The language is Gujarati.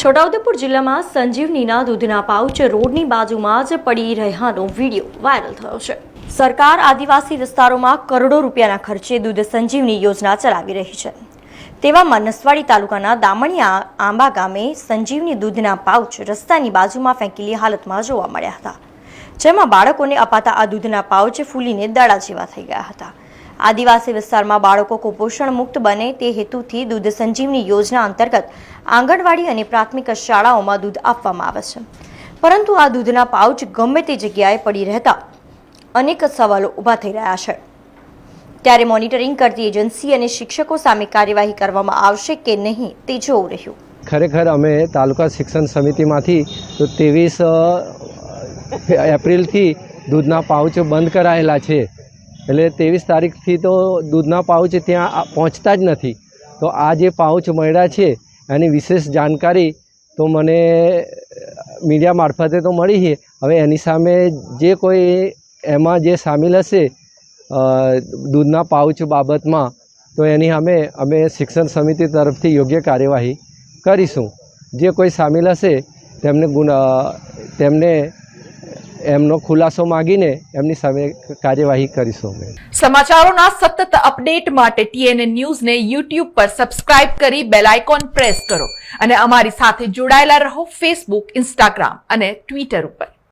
છોટાઉદેપુર જિલ્લામાં સંજીવનીના દૂધના પાઉચ રોડની બાજુમાં જ પડી રહ્યાનો વીડિયો વાયરલ થયો છે. સરકાર આદિવાસી વિસ્તારોમાં કરોડો રૂપિયાના ખર્ચે દૂધ સંજીવની યોજના ચલાવી રહી છે. તેવામાં નસવાડી તાલુકાના દામણિયા આંબા ગામે સંજીવની દૂધના પાઉચ રસ્તાની બાજુમાં ફેંકેલી હાલતમાં જોવા મળ્યા હતા, જેમાં બાળકોને અપાતા આ દૂધના પાઉચ ફૂલીને દાડા જેવા થઈ ગયા હતા. આદિવાસી વિસ્તારમાં બાળકો કુપોષણ મુક્ત બને તે હેતુથી દૂધ સંજીવની યોજના અંતર્ગત આંગણવાડી અને પ્રાથમિક શાળાઓમાં દૂધ આપવામાં આવે છે. પરંતુ આ દૂધના પાઉચ ગમે તે જગ્યાએ પડી રહેતા અનેક સવાલો ઊભા થઈ રહ્યા છે. ત્યારે મોનિટરિંગ કરતી એજન્સી અને શિક્ષકો સામે કાર્યવાહી કરવામાં આવશે કે નહીં તે જોવું રહ્યું. ખરેખર અમે તાલુકા શિક્ષણ સમિતિમાંથી તો ત્રેવીસ એપ્રિલથી દૂધના પાઉચ બંધ કરાયેલા છે. એટલે ત્રેવીસ તારીખથી તો દૂધના પાઉચ ત્યાં પહોંચતા જ નથી. તો આ જે પાઉચ મળ્યા છે, એની વિશેષ જાણકારી તો મને મીડિયા મારફતે તો મળી છે. હવે એની સામે જે કોઈ એમાં જે સામેલ હશે દૂધના પાઉચ બાબતમાં, તો એની સામે અમે શિક્ષણ સમિતિ તરફથી યોગ્ય કાર્યવાહી કરીશું. જે કોઈ સામેલ હશે, તેમને ગુના તેમને એમનો ખુલાસો માંગીને એમની સામે કાર્યવાહી કરીશું અમે. સમાચારોના સતત અપડેટ માટે ટીએનએ ન્યૂઝને યુટ્યુબ પર સબસ્ક્રાઇબ કરી બેલ આઇકોન પ્રેસ કરો અને અમારી સાથે જોડાયેલા રહો ફેસબુક ઇન્સ્ટાગ્રામ અને ટ્વિટર ઉપર.